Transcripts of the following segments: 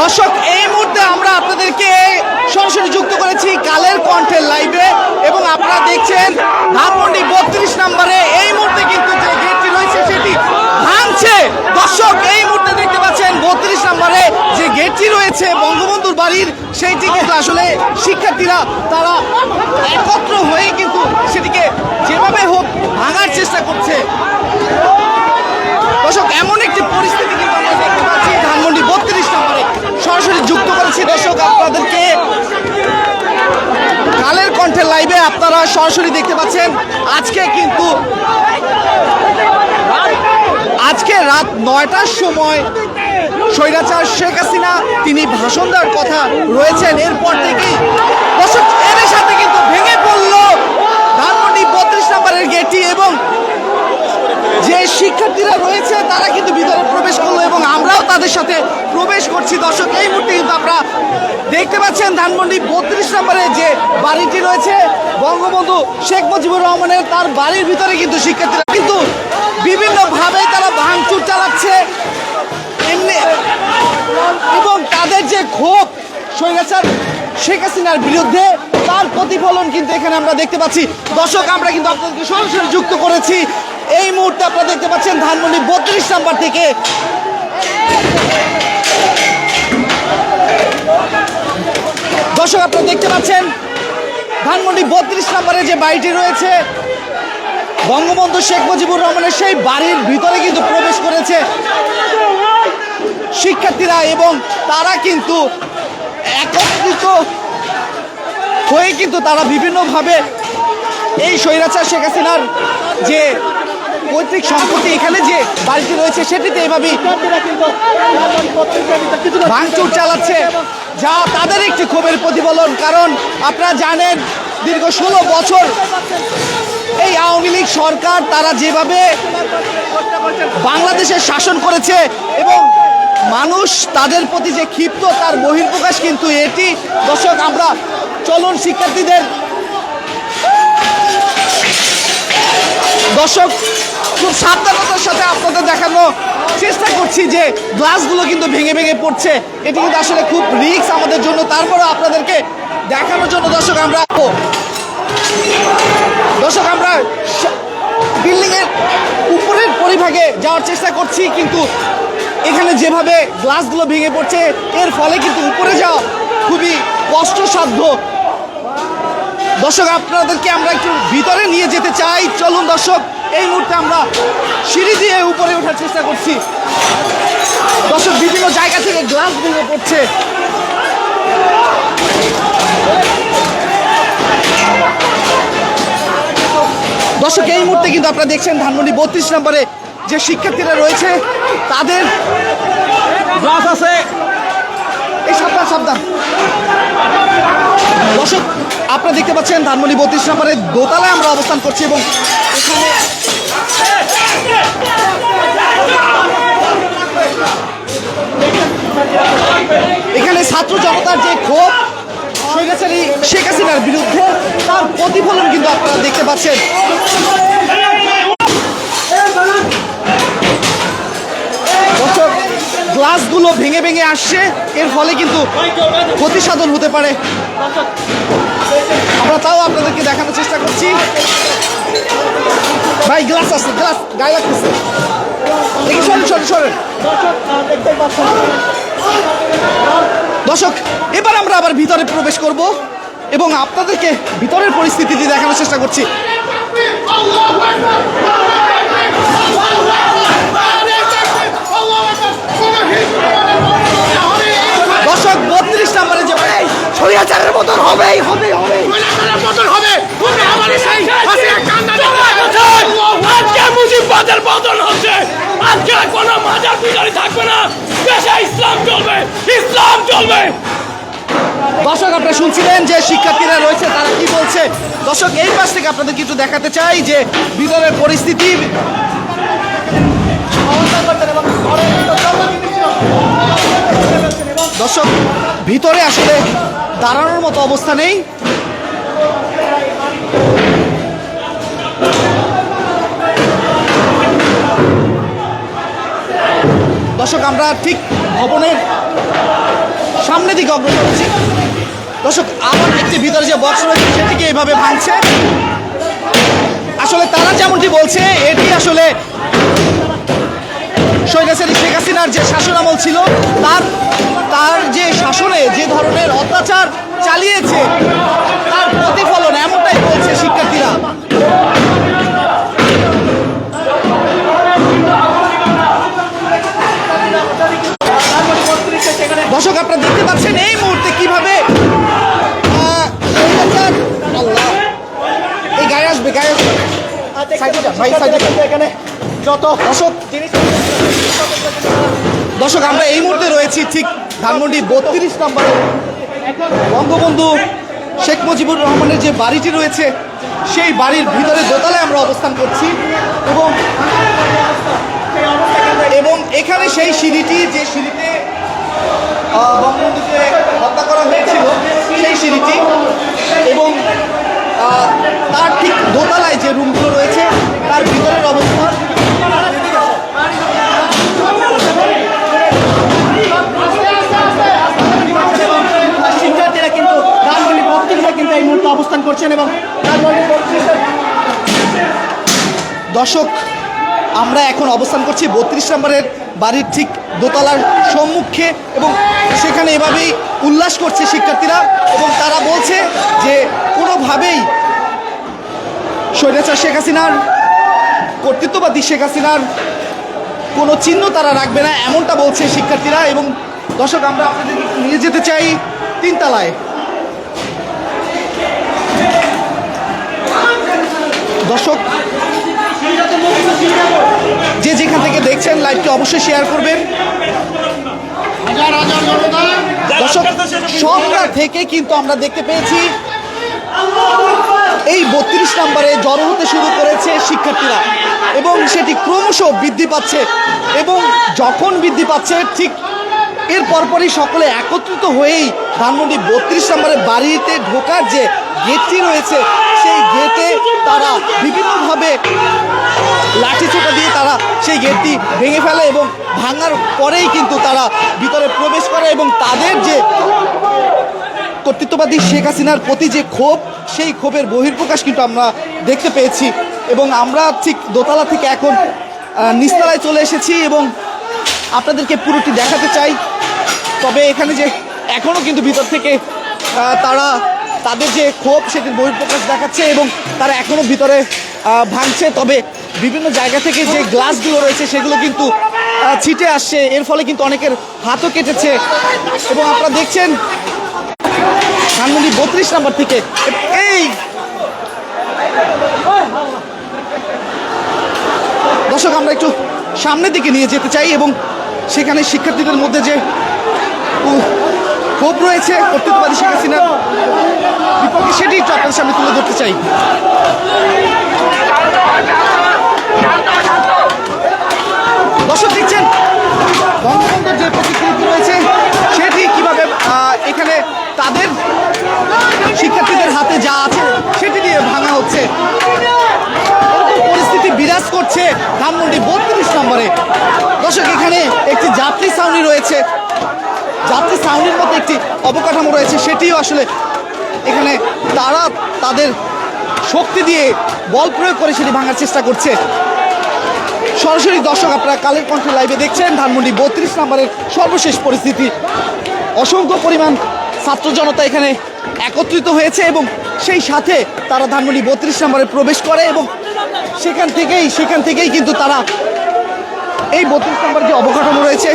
দর্শক, এই মুহূর্তে আমরা আপনাদেরকে সরাসরি যুক্ত করেছি কালের কণ্ঠের লাইভে এবং আপনারা দেখছেন ধানমন্ডি বত্রিশ নম্বরে। এই মুহূর্তে কিন্তু যে গেটটি রয়েছে, সেটি ভাঙছে। দর্শক, এই মুহূর্তে দেখতে পাচ্ছেন বত্রিশ নম্বরে যে গেটটি রয়েছে বঙ্গবন্ধুর বাড়ির, সেইটি কিন্তু আসলে শিক্ষার্থীরা, তারা একত্র হয়ে কিন্তু সেটিকে যেভাবে হোক ভাঙার চেষ্টা করছে। দর্শক, এমন একটি পরিস্থিতি কিন্তু আমরা দেখতে পাচ্ছি। ধানমন্ডি বত্রিশ নম্বরে সরাসরি যুক্ত করেছি। দর্শক, আপনাদেরকে কালের কণ্ঠের লাইভে আপনারা সরাসরি দেখতে পাচ্ছেন। আজকে কিন্তু আজকে রাত নয়টার সময় স্বৈরাচার শেখ হাসিনা, তিনি ভাষণ দেওয়ার কথা রয়েছেন। এরপর থেকেই দর্শক, এদের সাথে কিন্তু ভেঙে নম্বরের গেটটি এবং যে শিক্ষার্থীরা রয়েছে, তারা কিন্তু ভিতরে প্রবেশ করল এবং আমরাও তাদের সাথে প্রবেশ করছি। দর্শক, এই মুহূর্তে কিন্তু আপনারা দেখতে পাচ্ছেন ধানমন্ডি বত্রিশ নম্বরে যে বাড়িটি রয়েছে, বঙ্গবন্ধু শেখ মুজিবুর রহমানের তার বাড়ির ভিতরে কিন্তু শিক্ষার্থীরা কিন্তু বিভিন্নভাবে তারা ভাঙচুর চালাচ্ছে। এমনি এবং তাদের যে ক্ষোভ, স্বৈরাচার শেখ হাসিনার বিরুদ্ধে তার প্রতিফলন কিন্তু এখানে আমরা দেখতে পাচ্ছি। দর্শক, আমরা কিন্তু আপনাদেরকে সরাসরি যুক্ত করেছি। এই মুহূর্তে আপনারা দেখতে পাচ্ছেন ধানমন্ডি বত্রিশ নাম্বার থেকে। দর্শক, আপনারা দেখতে পাচ্ছেন ধানমন্ডি বত্রিশ নম্বরে যে বাড়িটি রয়েছে, বঙ্গবন্ধু শেখ মুজিবুর রহমানের সেই বাড়ির ভিতরে কিন্তু প্রবেশ করেছে শিক্ষার্থীরা এবং তারা কিন্তু একত্রিত হয়ে কিন্তু তারা বিভিন্নভাবে এই স্বৈরাচার শেখ হাসিনার যে পৈতৃক সম্পত্তি এখানে যে বাড়িটি রয়েছে, সেটিতে এভাবেই ভাঙচুর চালাচ্ছে, যা তাদের একটি ক্ষোভের প্রতিফলন। কারণ আপনারা জানেন, দীর্ঘ ষোলো বছর এই আওয়ামী লীগ সরকার তারা যেভাবে বাংলাদেশের শাসন করেছে এবং মানুষ তাদের প্রতি যে ক্ষিপ্ত, তার বহির্প্রকাশ কিন্তু এটি। দর্শক, আমরা চলুন শিক্ষার্থীদের। দর্শক, খুব সাবধানতার সাথে আপনাদের দেখানো চেষ্টা করছি যে গ্লাসগুলো কিন্তু ভেঙে ভেঙে পড়ছে। এটি কিন্তু আসলে খুব রিস্ক আমাদের জন্য। তারপরে আপনাদেরকে দেখানোর জন্য দর্শক, আমরা দর্শক, আমরা বিল্ডিংয়ের উপরের পরিভাগে যাওয়ার চেষ্টা করছি, কিন্তু এখানে যেভাবে গ্লাসগুলো ভেঙে পড়ছে, এর ফলে কিন্তু উপরে যাওয়া খুবই কষ্টসাধ্য। দর্শক, আপনাদেরকে আমরা একটু ভিতরে নিয়ে যেতে চাই। চলুন দর্শক, এই মুহূর্তে আমরা সিঁড়ি দিয়ে উপরে ওঠার চেষ্টা করছি। দর্শক, বিভিন্ন জায়গা থেকে গ্লাস ভেঙে পড়ছে। দর্শক, এই মুহূর্তে কিন্তু আপনারা দেখছেন ধানমন্ডি বত্রিশ নম্বরে যে শিক্ষার্থীরা রয়েছে, তাদের গ্লাস আছে। এই সাবধান সাবধান। দর্শক, আপনারা দেখতে পাচ্ছেন ধানমন্ডি বত্রিশ নম্বরের দোতলায় আমরা অবস্থান করছি এবং এখানে এখানে ছাত্র জনতার যে ক্ষোভ স্বৈরাচারী শেখ হাসিনার বিরুদ্ধে। তার প্রতিফলন কিন্তু আপনারা দেখতে পাচ্ছেন। গ্লাসগুলো ভেঙে ভেঙে আসছে। এর ফলে কিন্তু ক্ষতি সাধন হতে পারে। আমরা তাও আপনাদেরকে দেখানোর চেষ্টা করছি। ভাই গ্লাস আছে গ্লাস গায়ে লাগতেছে। সরেন সরেন সরেন। দর্শক, এবার আমরা আবার ভিতরে প্রবেশ করব এবং আপনাদেরকে ভিতরের পরিস্থিতিটি দেখানোর চেষ্টা করছি। স্বৈরাচারের মতন হবেই হবেই হবেই। পতন হবে। তুমি আমার সেই আজকে মুজিববাদের পতন হচ্ছে। আজকে কোনো মাজার পূজারি থাকবে না। দেশে ইসলাম চলবে ইসলাম চলবে। দর্শক আপনারা শুনছিলেন যে শিক্ষার্থীরা রয়েছে তারা কি বলছে? দর্শক এই পাশ থেকে আপনাদের কিছু দেখাতে চাই যে ভিতরের পরিস্থিতি। দর্শক ভিতরে আসলে দাঁড়ানোর মতো অবস্থা নেই। দর্শক, আমরা ঠিক ভবনের সামনে দিকে অগ্রসর হচ্ছি। দর্শক আমার একটি ভিতরে যে বক্স রয়েছে, সেটিকে এইভাবে ভাঙছে। আসলে তারা যেমনটি বলছে, এটি আসলে শহীদ শেখ হাসিনার যে শাসনামল ছিল, তার তার যে শাসনে যে ধরনের অত্যাচার চালিয়েছে তার প্রতিফলন এমনটাই বলছে শিক্ষার্থীরা। দর্শক আপনারা দেখতে পাচ্ছেন এই মুহূর্তে কীভাবে এই গায়ে আসবে গায়ে আসবে। দর্শক আমরা এই মুহূর্তে রয়েছি ঠিক ধানমন্ডি বত্রিশ নম্বরে। বঙ্গবন্ধু শেখ মুজিবুর রহমানের যে বাড়িটি রয়েছে, সেই বাড়ির ভিতরে দোতলায় আমরা অবস্থান করছি এবং এবং এখানে সেই সিঁড়িটি, যে সিঁড়িতে বঙ্গবন্ধুকে হত্যা করা হয়েছিল, সেই সিঁড়িটি এবং তার ঠিক দোতলায় যে রুমগুলো রয়েছে, তার ভিতরের অবস্থান অবস্থান করছেন এবং দর্শক, আমরা এখন অবস্থান করছি বত্রিশ নম্বরের বাড়ির ঠিক দোতলার সম্মুখে এবং সেখানে এভাবেই উল্লাস করছে শিক্ষার্থীরা এবং তারা বলছে যে কোনোভাবেই স্বৈরাচার শেখ হাসিনার, কর্তৃত্ববাদী শেখ হাসিনার কোনো চিহ্ন তারা রাখবে না, এমনটা বলছে শিক্ষার্থীরা এবং দর্শক, আমরা আপনাদেরকে একটু নিয়ে যেতে চাই তিনতলায়। দর্শক, যে যেখান থেকে দেখছেন লাইভটি অবশ্যই শেয়ার করবেন। দর্শক, সন্ধ্যা থেকে কিন্তু আমরা দেখতে পেয়েছি, এই বত্রিশ নম্বরে জড়ো হতে শুরু করেছে শিক্ষার্থীরা এবং সেটি ক্রমশ বৃদ্ধি পাচ্ছে এবং যখন বৃদ্ধি পাচ্ছে, ঠিক এর পরপরই সকলে একত্রিত হয়েই ধানমন্ডি বত্রিশ নম্বরের বাড়িতে ঢোকার যে গেটটি রয়েছে সেই গেটে তারা বিভিন্নভাবে লাঠি ছোটা দিয়ে তারা সেই গেটটি ভেঙে ফেলে এবং ভাঙার পরেই কিন্তু তারা ভিতরে প্রবেশ করে এবং তাদের যে কর্তৃত্ববাদী শেখ হাসিনার প্রতি যে ক্ষোভ সেই ক্ষোভের বহির্প্রকাশ কিন্তু আমরা দেখতে পেয়েছি এবং আমরা ঠিক দোতলা থেকে এখন আহ, নিচতলায় চলে এসেছি এবং আপনাদেরকে পুরোটি দেখাতে চাই। তবে এখানে যে এখনও কিন্তু ভিতর থেকে তারা তাদের যে ক্ষোভ সেটির বহির্প্রকাশ দেখাচ্ছে এবং তারা এখনও ভিতরে ভাঙছে। তবে বিভিন্ন জায়গা থেকে যে গ্লাসগুলো রয়েছে, সেগুলো কিন্তু ছিটে আসছে। এর ফলে কিন্তু অনেকের হাতও কেটেছে। এবং আপনারা দেখছেন, ধানমন্ডি বত্রিশ নাম্বার থেকে। এই! দর্শক, আমরা একটু সামনের দিকে নিয়ে যেতে চাই এবং সেখানে শিক্ষার্থীদের মধ্যে যে ক্ষোভ রয়েছে কর্তৃত্ববাদী শেখ হাসিনার বিপক্ষে, সেটি একটু আপনাদের সামনে তুলে ধরতে চাই। দর্শক দেখছেন বঙ্গবন্ধুর যে প্রতিকৃতি রয়েছে, সেটি কীভাবে এখানে তাদের শিক্ষার্থীদের হাতে যা আছে সেটি দিয়ে ভাঙা হচ্ছে। পরিস্থিতি বিরাজ করছে ধানমন্ডি বত্রিশ নম্বরে। দর্শক, এখানে একটি যাত্রী ছাউনি রয়েছে। যাত্রী ছাউনির মধ্যে একটি অবকাঠামো রয়েছে, সেটিও আসলে এখানে তারা তাদের শক্তি দিয়ে বল প্রয়োগ করে সেটি ভাঙার চেষ্টা করছে। সরাসরি দর্শক আপনারা কালের কণ্ঠে লাইভে দেখছেন, ধানমন্ডি বত্রিশ নম্বরের সর্বশেষ পরিস্থিতি। অসংখ্য পরিমাণ ছাত্র জনতা এখানে একত্রিত হয়েছে এবং সেই সাথে তারা ধানমন্ডি বত্রিশ নম্বরে প্রবেশ করে এবং সেখান থেকেই সেখান থেকেই কিন্তু তারা এই বত্রিশ নম্বর যে অবকাঠামো রয়েছে,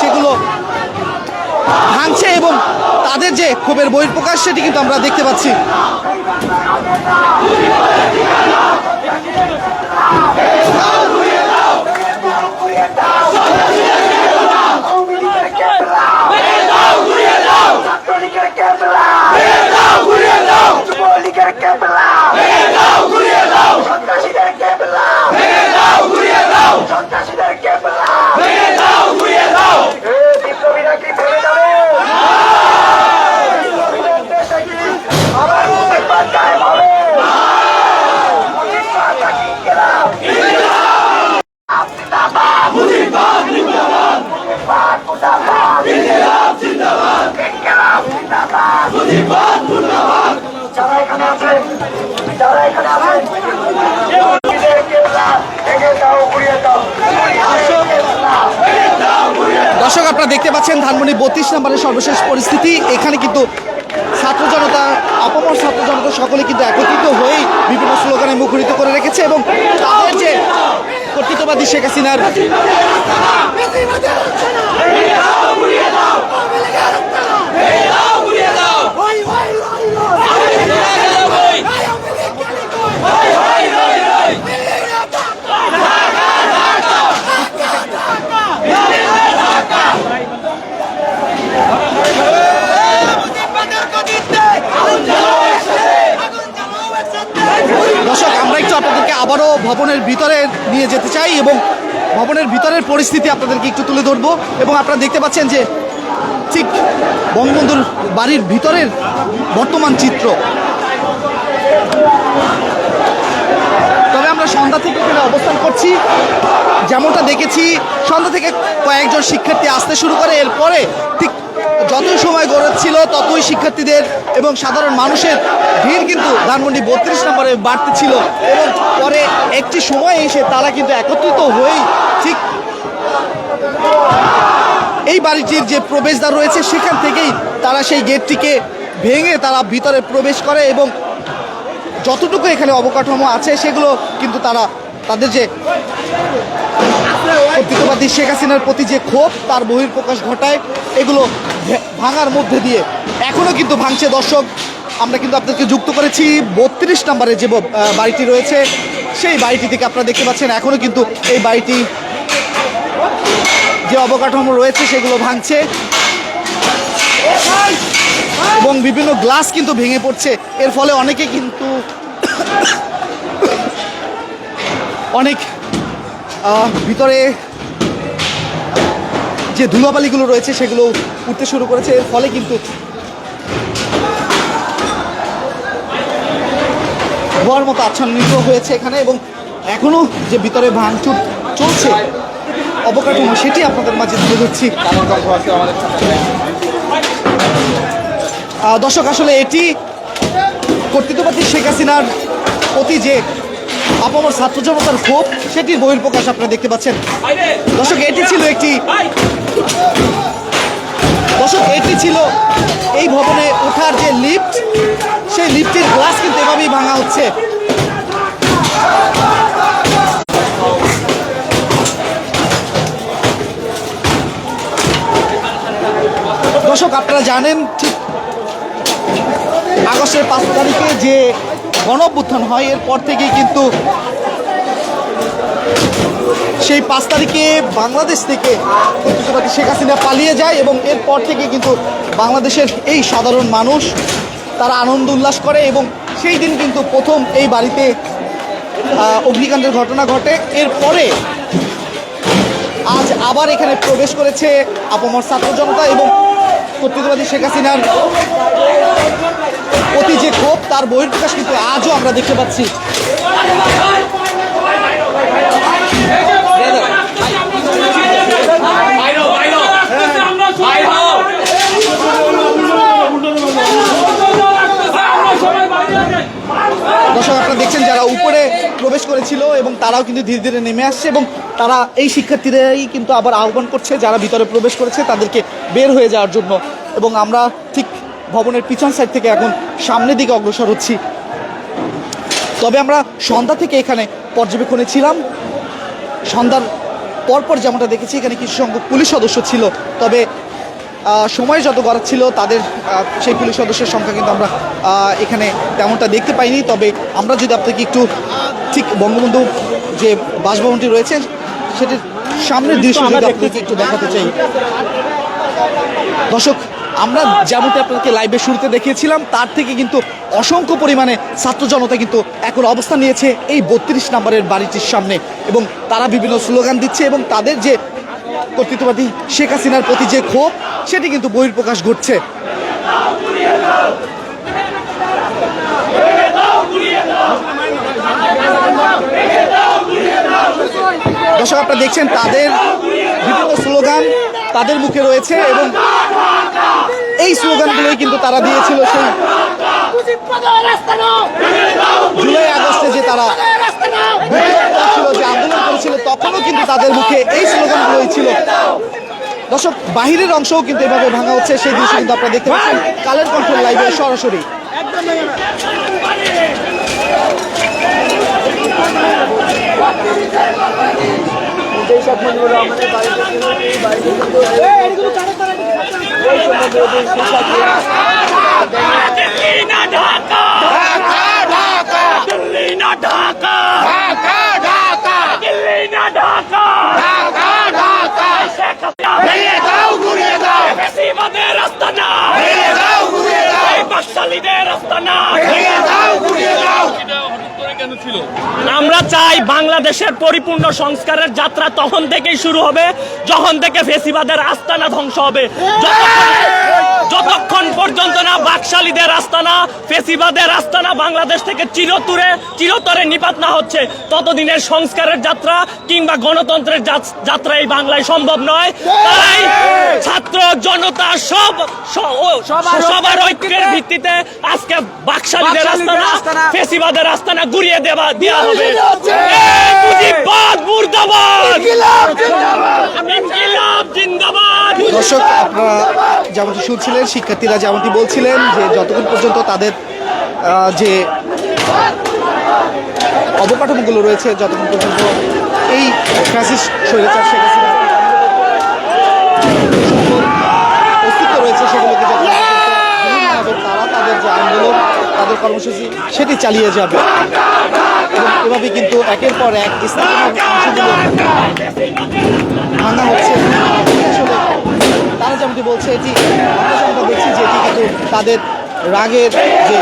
সেগুলো ভাঙছে এবং তাদের যে ক্ষোভের বহির্প্রকাশ সেটি কিন্তু আমরা দেখতে পাচ্ছি ক্যাবলা যুবলীগের ক্যাবলা সন্ত্রাসীদের ক্যাবলা সন্ত্রাসীদের ক্যাবলা এ বিপ্লবীরা কি ফেলে যাবে বিপ্লবীদের দেশে কি আবার মুসলমান কায়েম হবে মুসলমান নাকি দর্শক আপনারা দেখতে পাচ্ছেন বত্রিশ নম্বরের সর্বশেষ পরিস্থিতি। এখানে কিন্তু ছাত্র জনতা অপমর ছাত্র জনতা সকলে কিন্তু একত্রিত হয়েই বিভিন্ন স্লোগানে মুখরিত করে রেখেছে এবং তাদের যে কর্তৃত্ববাদী শেখ হাসিনার আবারও ভবনের ভিতরে নিয়ে যেতে চাই এবং ভবনের ভিতরের পরিস্থিতি আপনাদেরকে একটু তুলে ধরবো এবং আপনারা দেখতে পাচ্ছেন যে ঠিক বঙ্গবন্ধুর বাড়ির ভিতরের বর্তমান চিত্র। তবে আমরা সন্ধ্যা থেকে এখানে অবস্থান করছি। যেমনটা দেখেছি, সন্ধ্যা থেকে কয়েকজন শিক্ষার্থী আসতে শুরু করে। এরপরে ঠিক যতই সময় গড়াচ্ছিল ততই শিক্ষার্থীদের এবং সাধারণ মানুষের ভিড় কিন্তু ধানমন্ডি বত্রিশ নম্বরে বাড়তে ছিল এবং পরে একটি সময় এসে তারা কিন্তু একত্রিত হয়েই ঠিক এই বাড়িটির যে প্রবেশদ্বার রয়েছে, সেখান থেকেই তারা সেই গেটটিকে ভেঙে তারা ভিতরে প্রবেশ করে এবং যতটুকু এখানে অবকাঠামো আছে, সেগুলো কিন্তু তারা তাদের যে কর্তৃত্ববাদী শেখ হাসিনার প্রতি যে ক্ষোভ, তার বহির্প্রকাশ ঘটায়, এগুলো ভাঙার মধ্যে দিয়ে এখনও কিন্তু ভাঙছে। দর্শক, আমরা কিন্তু আপনাদেরকে যুক্ত করেছি। বত্রিশ নম্বরে যে বাড়িটি রয়েছে, সেই বাড়িটি থেকে আপনারা দেখতে পাচ্ছেন, এখনও কিন্তু এই বাড়িটি যে অবকাঠামো রয়েছে, সেগুলো ভাঙছে। এবং বিভিন্ন গ্লাস কিন্তু ভেঙে পড়ছে। এর ফলে অনেকে কিন্তু অনেক ভিতরে যে ধুলাবালিগুলো রয়েছে সেগুলো উঠতে শুরু করেছে। এর ফলে কিন্তু ধোয়ার মতো আচ্ছন্নিত হয়েছে এখানে এবং এখনও যে ভিতরে ভাঙচুর চলছে, অবকাঠামো, সেটি আপনাদের মাঝে তুলে ধরছি। দর্শক, আসলে এটি কর্তৃত্ববাদী শেখ হাসিনার প্রতি যে আপামর ছাত্র জনতার ক্ষোভ, সেটির বহির্প্রকাশ আপনারা দেখতে পাচ্ছেন। দর্শক, এটি ছিল একটি দর্শক, এটি ছিল এই ভবনে ওঠার যে লিফট, সেই লিফটের গ্লাস কিন্তু এভাবেই ভাঙা হচ্ছে। দর্শক, আপনারা জানেন, ঠিক আগস্টের পাঁচ তারিখে যে গণ অভ্যুত্থান হয়, এরপর থেকেই কিন্তু সেই পাঁচ তারিখে বাংলাদেশ থেকে কর্তৃত্ববাদী শেখ হাসিনা পালিয়ে যায় এবং এরপর থেকে কিন্তু বাংলাদেশের এই সাধারণ মানুষ তারা আনন্দ উল্লাস করে এবং সেই দিন কিন্তু প্রথম এই বাড়িতে অগ্নিকাণ্ডের ঘটনা ঘটে। এরপরে আজ আবার এখানে প্রবেশ করেছে আপমর ছাত্র জনতা এবং কর্তৃত্ববাদী শেখ হাসিনার প্রতি যে ক্ষোভ, তার বহির্প্রকাশ কিন্তু আজও আমরা দেখতে পাচ্ছি। দর্শক, আপনারা দেখছেন যারা উপরে প্রবেশ করেছিল এবং তারাও কিন্তু ধীরে ধীরে নেমে আসছে এবং তারা এই শিক্ষার্থীরাই কিন্তু আবার আহ্বান করছে, যারা ভিতরে প্রবেশ করেছে তাদেরকে বের হয়ে যাওয়ার জন্য। এবং আমরা ঠিক ভবনের পিছন সাইড থেকে এখন সামনের দিকে অগ্রসর হচ্ছি। তবে আমরা সন্ধ্যা থেকে এখানে পর্যবেক্ষণে ছিলাম। সন্ধ্যার পরপর যেমনটা দেখেছি, এখানে কিছু সংখ্যক পুলিশ সদস্য ছিল। তবে সময় যত গড়াচ্ছিল তাদের সেই পুলিশ সদস্যের সংখ্যা কিন্তু আমরা এখানে তেমনটা দেখতে পাইনি। তবে আমরা যদি আপনাকে একটু ঠিক বঙ্গবন্ধু যে বাসভবনটি রয়েছে সেটির সামনের দৃশ্য যদি আপনাকে একটু দেখাতে চাই। দর্শক আমরা যেমনটা আপনাদেরকে লাইভের শুরুতে দেখিয়েছিলাম তার থেকে কিন্তু অসংখ্য পরিমাণে ছাত্র জনতা কিন্তু এখন অবস্থান নিয়েছে এই বত্রিশ নম্বরের বাড়িটির সামনে। এবং তারা বিভিন্ন স্লোগান দিচ্ছে এবং তাদের যে কর্তৃত্ববাদী শেখ হাসিনার প্রতি যে ক্ষোভ, সেটি কিন্তু বহির্প্রকাশ ঘটছে। দর্শক, আপনারা দেখছেন তাদের বিভিন্ন স্লোগান তাদের মুখে রয়েছে এবং এই স্লোগানগুলোই কিন্তু তারা দিয়েছিল সেই জুলাই আগস্টে যে তারা করেছিল যে আন্দোলন করেছিল তখনও কিন্তু তাদের মুখে এই স্লোগানগুলোই ছিল দর্শক, বাহিরের অংশও কিন্তু এভাবে ভাঙা হচ্ছে, সেই দৃশ্য কিন্তু আপনারা দেখতে পাচ্ছেন। কালের কণ্ঠের লাইভে সরাসরি। ঢাকা ঢাকা দিল্লি না ঢাকা ঢাকা ঢাকা শেখ হাসিনা ভেঙে দাও ঘুরিয়ে দাও। ফেসিবাদের রাস্তা না। ভেঙে দাও ঘুরিয়ে দাও। এই বাকশালীদের রাস্তা না। ভেঙে দাও ঘুরিয়ে দাও। আমরা চাই বাংলাদেশের পরিপূর্ণ সংস্কারের যাত্রা তখন থেকেই শুরু হবে যখন থেকে ফেসিবাদের আস্তানা ধ্বংস হবে। যতক্ষণ- যতক্ষণ পর্যন্ত না বাকশালীদের আস্তানা ফেসিবাদের আস্তানা বাংলাদেশ থেকে চিরতরে চিরতরে নিপাত না হচ্ছে। ততদিনের সংস্কারের যাত্রা কিংবা গণতন্ত্রের যাত্রা এই বাংলায় সম্ভব নয়। তাই ছাত্র জনতা সব সবার ঐক্যের ভিত্তিতে আজকে বাকশালীদের আস্তানা ফেসিবাদের আস্তানা ঘুরিয়ে দেওয়া দেওয়া হবে। দর্শক আপনারা যেমনটি শুনছিলেন শিক্ষার্থীরা যেমনটি বলছিলেন যে যতক্ষণ পর্যন্ত তাদের যে অবকাঠামোগুলো রয়েছে যতক্ষণ পর্যন্ত এই ফ্যাসিস্ট স্বৈরাচার শেখ হাসিনার অস্তিত্ব রয়েছে সেগুলোকে বিভিন্নভাবে তারা তাদের যে আন্দোলন, তাদের কর্মসূচি, সেটি চালিয়ে যাবে। এবং এভাবে কিন্তু একের পর এক স্থানীয় অংশগুলো ভাঙা হচ্ছে। তারা যেমনটি বলছে, এটি আমরা দেখছি যে এটি কিন্তু তাদের রাগের যে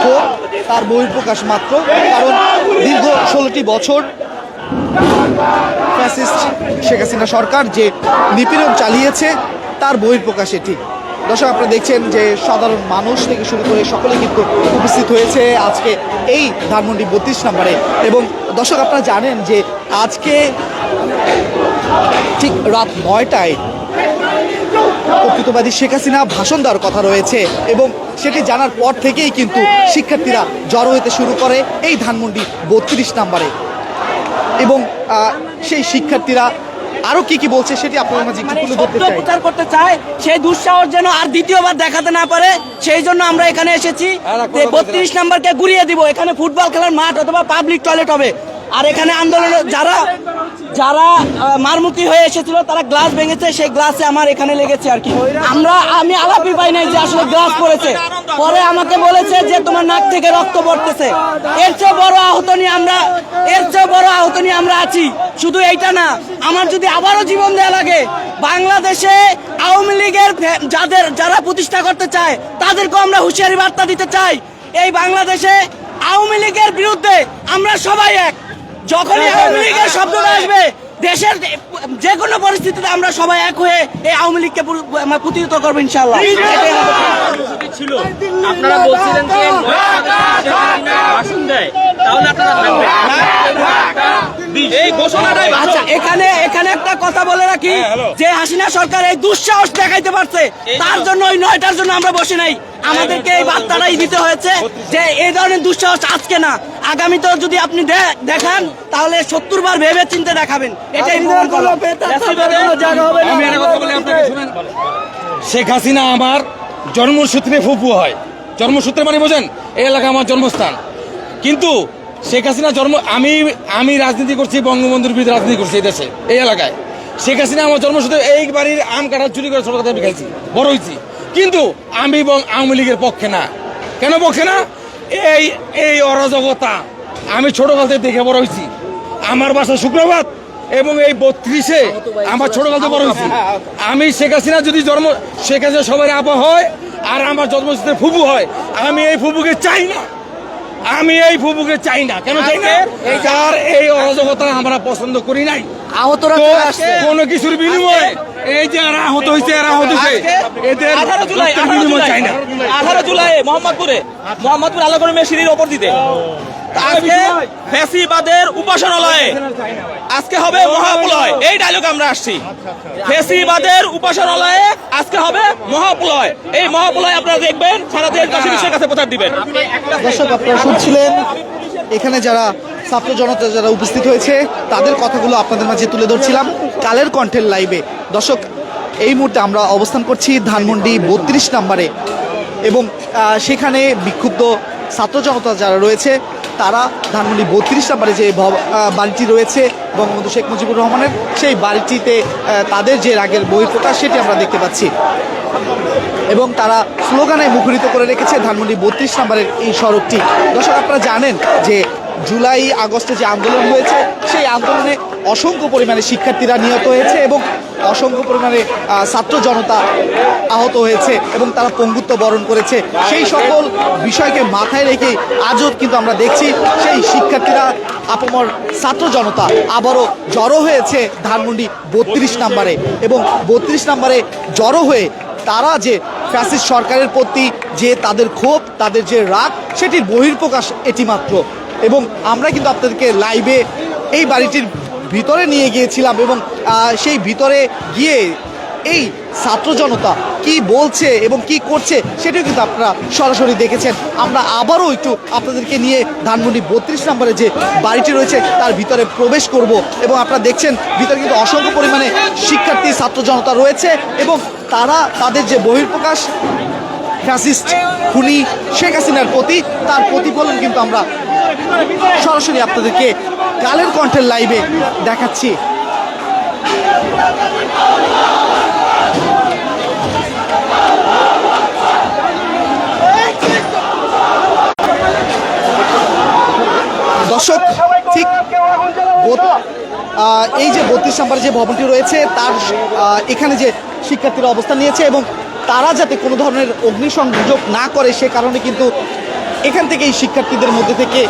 ক্ষোভ তার বহিঃপ্রকাশ মাত্র, কারণ দীর্ঘ ষোলোটি বছর ফ্যাসিস্ট শেখ হাসিনা সরকার যে নিপীড়ন চালিয়েছে, তার বহিঃপ্রকাশ এটি। দর্শক, আপনারা দেখছেন যে সাধারণ মানুষ থেকে শুরু করে সকলে কিন্তু উপস্থিত হয়েছে আজকে এই ধানমন্ডি বত্রিশ নম্বরে। এবং দর্শক, আপনারা জানেন যে আজকে ঠিক রাত নয়টায় কর্তৃত্ববাদী শেখ হাসিনা ভাষণ দেওয়ার কথা রয়েছে এবং সেটি জানার পর থেকেই কিন্তু শিক্ষার্থীরা জড়ো হতে শুরু করে এই ধানমন্ডি বত্রিশ নাম্বারে। এবং আহ, সেই শিক্ষার্থীরা আরও কি কি বলছে সেটি আপনাদের মাঝে একটু মানে তুলে ধরতে প্রচার করতে চায় সেই দুঃসাহস যেন আর দ্বিতীয়বার দেখাতে না পারে সেই জন্য আমরা এখানে এসেছি বত্রিশ নাম্বারকে ঘুরিয়ে দিব। এখানে ফুটবল খেলার মাঠ অথবা পাবলিক টয়লেট হবে। আর এখানে আন্দোলন, যারা যারা মারমুখী হয়ে এসেছিল, তারা গ্লাস ভেঙেছে, সেই গ্লাসে আমার এখানে লেগেছে আর কি। আমরা, আমি আলাপি পাই নাই যে আসলে গ্লাস পড়েছে। পরে আমাকে বলেছে যে তোমার নাক থেকে রক্ত পড়তেছে। এর চেয়ে বড় আহত নিয়ে আমরা, এর চেয়ে বড় আহত নিয়ে আমরা আছি। শুধু এইটা না, আমার যদি আবারও জীবন দেয়া লাগে, বাংলাদেশে আওয়ামী লীগের যাদের, যারা প্রতিষ্ঠা করতে চায়, তাদেরকেও আমরা হুঁশিয়ারি বার্তা দিতে চাই। এই বাংলাদেশে আওয়ামী লীগের বিরুদ্ধে আমরা সবাই এক। যখনই আওয়ামী লীগের শব্দটা আসবে দেশের যে কোনো পরিস্থিতিতে আমরা সবাই এক হয়ে এই আওয়ামী লীগকে আমরা প্রতিহত করব ইনশাল্লাহ ছিল। আপনারা বলছিলেন যে ভাষণ দেয়। তাহলে আপনারা থাকবেন। এই ঘোষণাটাই আচ্ছা এখানে এখানে একটা কথা বলে রাখি যে হাসিনা সরকার এই দুঃসাহস দেখাইতে পারছে। তার জন্য ওই নয়টার জন্য আমরা বসে নাই। আমাদেরকে এই বার্তাটাই দিতে হয়েছে যে এই ধরনের দুঃসাহস আজকে না। আগামীতেও যদি আপনি দেখান তাহলে সত্তর বার ভেবে চিন্তে দেখাবেন। এটাই প্রমাণ করল। আমি একটা কথা বলি শেখ হাসিনা আমার জন্মসূত্রে ফুপু হয়। জন্মসূত্রে মানে বোঝেন এই এলাকা আমার জন্মস্থান। কিন্তু শেখ হাসিনা জন্ম আমি আমি রাজনীতি করছি বঙ্গবন্ধুর বিরুদ্ধে রাজনীতি করছি এই দেশে এই এলাকায়। শেখ হাসিনা আমার জন্মসূত্রে এই বাড়ির আম কাটা চুরি করে ছোট কথা আমি খাইছি বড় হয়েছি। কিন্তু আমি আওয়ামী লীগের পক্ষে না। কেন পক্ষে না? এই এই অরাজকতা আমি ছোটকাল থেকে দেখে বড় হয়েছি। আমার বাসা শুক্রবার এবং এই বত্রিশে আমার ছোটকাল থেকে বড় হয়েছি। আমি শেখ হাসিনা যদি জন্ম শেখ হাসিনা সবার আপা হয় আর আমার জন্মসূত্রে ফুবু হয় আমি এই ফুবুকে চাই না। আমি এই ফুবুকে চাই না। কেন চাই না? এই অরাজকতা আমরা পছন্দ করি নাই। আহতরা কোনো কিছুর বিনিময়ে এই যে এরা আহত হয়েছে এরা আহত হয়েছে এদের আঠারো জুলাই আঠারো বিনিময় জুলাই চাই না। আঠারো জুলাই মোহাম্মদপুরে মোহাম্মদপুর সিঁড়ির ওপর দিতে। আজকে ফেসিবাদের উপাসনালয়ে আজকে হবে মহাপ্রলয় এই ডায়লগ আমরা আসছি। ফেসিবাদের উপাসনালয়ে আজকে হবে মহাপ্রলয় এই মহাপ্রলয় আপনারা দেখবেন সারা দেশবাসী বিশ্বের কাছে প্রচার দিবেন। দর্শক আপনারা শুনছিলেন এখানে যারা ছাত্র জনতা যারা উপস্থিত হয়েছে, তাদের কথাগুলো আপনাদের মাঝে তুলে ধরছিলাম কালের কণ্ঠের লাইভে দর্শক, এই মুহূর্তে আমরা অবস্থান করছি ধানমন্ডি বত্রিশ নম্বরে এবং সেখানে বিক্ষুব্ধ ছাত্র জনতা যারা রয়েছে, তারা ধানমন্ডি বত্রিশ নম্বরে যে বাড়িটি রয়েছে, বঙ্গবন্ধু শেখ মুজিবুর রহমানের, সেই বাড়িটিতে তাদের যে রাগের বহিঃপ্রকাশ, সেটি আমরা দেখতে পাচ্ছি। এবং তারা স্লোগানে মুখরিত করে রেখেছে ধানমন্ডি বত্রিশ নম্বরের এই সড়কটি। দর্শক, আপনারা জানেন যে জুলাই, আগস্টে যে আন্দোলন হয়েছে, সেই আন্দোলনে অসংখ্য পরিমাণে শিক্ষার্থীরা নিহত হয়েছে এবং অসংখ্য পরিমাণে ছাত্র জনতা আহত হয়েছে এবং তারা পঙ্গুত্ব বরণ করেছে। সেই সকল বিষয়কে মাথায় রেখে আজও কিন্তু আমরা দেখছি সেই শিক্ষার্থীরা আপমর ছাত্র জনতা আবারও জড়ো হয়েছে ধানমন্ডি বত্রিশ নম্বরে এবং বত্রিশ নম্বরে জড়ো হয়ে তারা যে ফ্যাসিস্ট সরকারের প্রতি যে তাদের ক্ষোভ, তাদের যে রাগ, সেটির বহির্প্রকাশ এটি মাত্র এবং আমরা কিন্তু আপনাদেরকে লাইভে এই বাড়িটির ভিতরে নিয়ে গিয়েছিলাম এবং সেই ভিতরে গিয়ে এই ছাত্র জনতা কি বলছে এবং কি করছে সেটিও কিন্তু আপনারা সরাসরি দেখেছেন। আমরা আবারও একটু আপনাদেরকে নিয়ে ধানমন্ডি বত্রিশ নম্বরে যে বাড়িটি রয়েছে তার ভিতরে প্রবেশ করব এবং আপনারা দেখছেন ভিতরে কিন্তু অসংখ্য পরিমাণে শিক্ষার্থী, ছাত্র জনতা রয়েছে এবং তারা তাদের যে বহির্প্রকাশ ফ্যাসিস্ট খুনি শেখ হাসিনার প্রতি তার প্রতিফলন কিন্তু আমরা সরাসরি আপনাদেরকে কালের কণ্ঠের লাইভে দেখাচ্ছি। দর্শক, ঠিক এই যে বত্রিশ নম্বর যে ভবনটি রয়েছে, তার এখানে যে শিক্ষার্থীরা অবস্থান নিয়েছে এবং তারা যাতে কোনো ধরনের অগ্নিসংযোগ না করে, সে কারণে কিন্তু এখান থেকে এই শিক্ষার্থীদের মধ্যে থেকে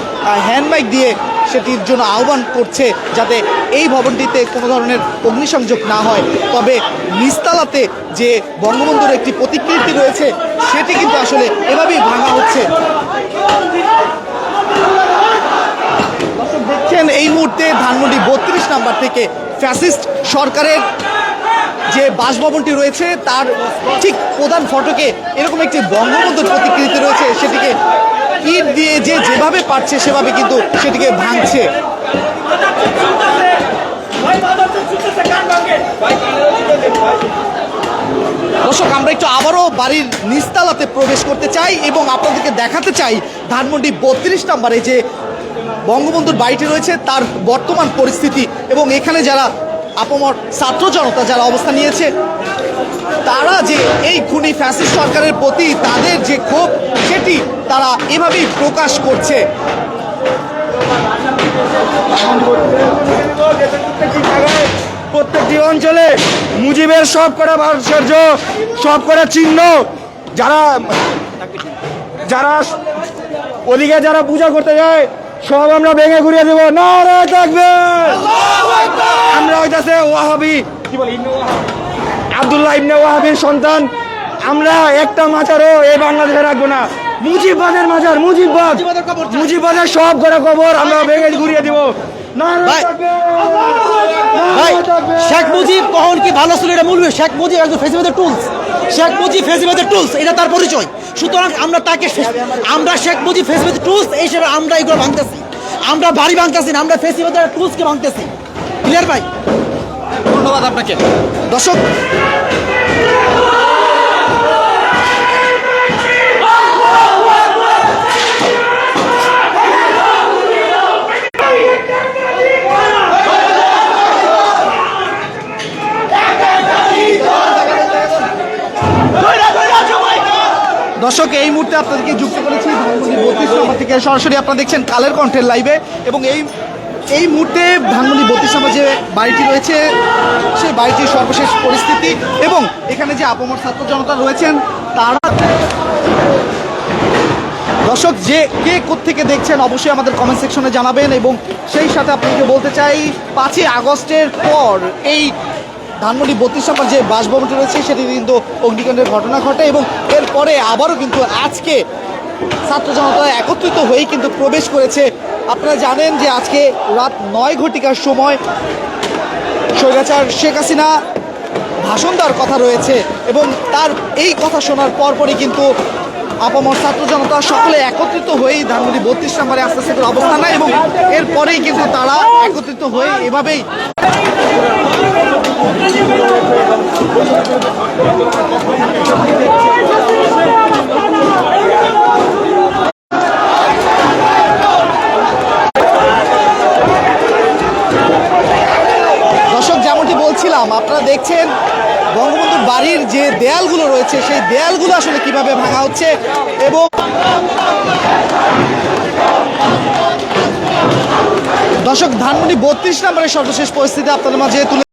হ্যান্ডমাইক দিয়ে সেটির জন্য আহ্বান করছে যাতে এই ভবনটিতে কোনো ধরনের অগ্নিসংযোগ না হয়। তবে নিস্তালাতে যে বঙ্গবন্ধুর একটি প্রতিকৃতি রয়েছে, সেটি কিন্তু আসলে এভাবেই ভাঙা হচ্ছে। দেখছেন, এই মুহূর্তে ধানমন্ডি বত্রিশ নাম্বার থেকে ফ্যাসিস্ট সরকারের যে বাসভবনটি রয়েছে, তার ঠিক প্রধান ফটকে এরকম একটি বঙ্গবন্ধুর প্রতিকৃতি রয়েছে, সেটিকে ইট দিয়ে যে যেভাবে পারছে, সেভাবে কিন্তু সেটিকে ভাঙছে। দর্শক, আমরা একটু আবারও বাড়ির নিস্তালাতে প্রবেশ করতে চাই এবং আপনাদেরকে দেখাতে চাই ধানমন্ডি বত্রিশ নম্বরে যে বঙ্গবন্ধুর বাড়িটি রয়েছে, তার বর্তমান পরিস্থিতি এবং এখানে যারা আপমর ছাত্র জনতা যারা অবস্থান নিয়েছে, তারা যে এই খুনি ফ্যাসিস্ট সরকারের প্রতি তাদের যে ক্ষোভ, সেটি তারা এভাবেই প্রকাশ করছে। প্রত্যেকটি অঞ্চলে মুজিবের সব করা ভাস্কর্য, সব করা চিহ্ন, যারা যারা ওদিকে যারা পূজা করতে যায় সব আমরা ভেঙে ঘুরিয়ে দেবো। না থাকবে। আমরা হইতাছে ওয়াহাবি। কি বলি। আব্দুল্লাহ ইবনে ওয়াহাবির সন্তান। আমরা একটা মাজারও এই বাংলাদেশে রাখব না। মুজিববাদের মাজার মুজিববাদ। মুজিববাদের সব ঘরে কবর আমরা ভেঙে ঘুরিয়ে দিব। ভাই, ভাই শেখ মুজিব কখন কি ভালো ছিল এটা মূলবে শেখ মুজিব একজন ফেসিবাদের টুলস শেখ মুজিব ফেসিবাদের টুলস এটা তার পরিচয়। সুতরাং আমরা তাকে আমরা শেখ মুজিব ফেসিবাদের টুলস এই হিসেবে আমরা এগুলো ভাঙতেছি। আমরা বাড়ি ভাঙতেছি না আমরা ফেসিবাদের টুলসকে ভাঙতেছি। ক্লিয়ার ভাই? ধন্যবাদ আপনাকে। দর্শক দর্শক এই মুহূর্তে আপনাদেরকে যুক্ত করেছি। বত্রিশ নম্বর থেকে সরাসরি আপনারা দেখছেন কালের কণ্ঠের লাইভে এবং এই এই মুহূর্তে ধানমন্ডি বত্রিশ নম্বর যে বাড়িটি রয়েছে, সেই বাড়িটির সর্বশেষ পরিস্থিতি এবং এখানে যে আপমর ছাত্র জনতা রয়েছেন, তারা দর্শক, যে কে থেকে দেখছেন অবশ্যই আমাদের কমেন্ট সেকশনে জানাবেন। এবং সেই সাথে আপনাকে বলতে চাই, পাঁচই আগস্টের পর এই ধানমন্ডি বত্রিশ নম্বর যে বাসভবনটি রয়েছে, সেটি কিন্তু অগ্নিকাণ্ডের ঘটনা ঘটে এবং এরপরে আবারও কিন্তু আজকে ছাত্র জনতা একত্রিত হয়েই কিন্তু প্রবেশ করেছে। আপনারা জানেন যে আজকে রাত নয় ঘটিকার সময় স্বৈরাচার শেখ হাসিনা ভাষণ দেওয়ার কথা রয়েছে এবং তার এই কথা শোনার পরপরই কিন্তু আপামর ছাত্র জনতা সকলে একত্রিত হয়েই ধানমন্ডি বত্রিশ নম্বরে আস্তে আস্তে অবস্থান নেয় এবং এরপরেই কিন্তু তারা একত্রিত হয়ে এভাবেই বলছিলাম, আপনারা দেখছেন বঙ্গবন্ধুর বাড়ির যে দেয়ালগুলো রয়েছে, সেই দেয়ালগুলো আসলে কীভাবে ভাঙা হচ্ছে এবং দর্শক, ধানমন্ডি বত্রিশ নম্বরের সর্বশেষ পরিস্থিতি আপনাদের মাঝে তুলে